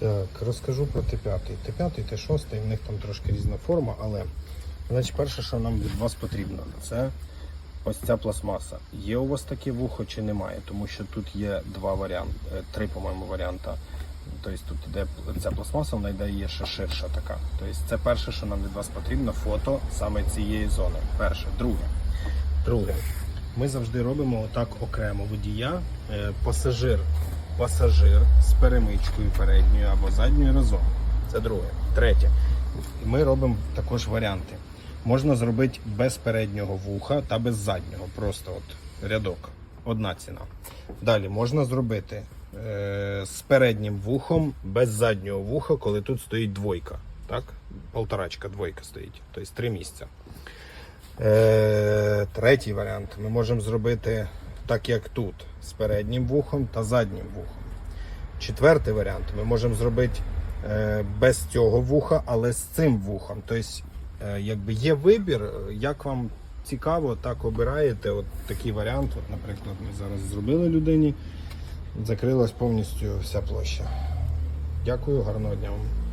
Так, розкажу про Т5. Т5, Т6, в них там трошки різна форма, але значить, перше, що нам від вас потрібно, це ось ця пластмаса. Є у вас таке вухо чи немає? Тому що тут є два варіанти, е, три, по-моєму, варіанта. Тобто тут іде ця пластмаса, вона йде є ще ширша така. Тобто це перше, що нам від вас потрібно, фото саме цієї зони. Перше. Друге. Друге. Ми завжди робимо отак окремо водія, е, пасажир, пасажир з перемичкою передньою або задньою разом. Це друге. Третє. Ми робимо також варіанти. Можна зробити без переднього вуха та без заднього. Просто от рядок. Одна ціна. Далі можна зробити е, з переднім вухом, без заднього вуха, коли тут стоїть двойка. Так? Полторачка, двойка стоїть. Тобто три місця. Е, третій варіант. Ми можемо зробити так, як тут, з переднім вухом та заднім вухом. Четвертий варіант. Ми можемо зробити е, без цього вуха, але з цим вухом. Тобто, е, якби є вибір, е, як вам цікаво, так обираєте. От такий варіант. От, наприклад, ми зараз зробили людині, закрилась повністю вся площа. Дякую, гарного дня вам.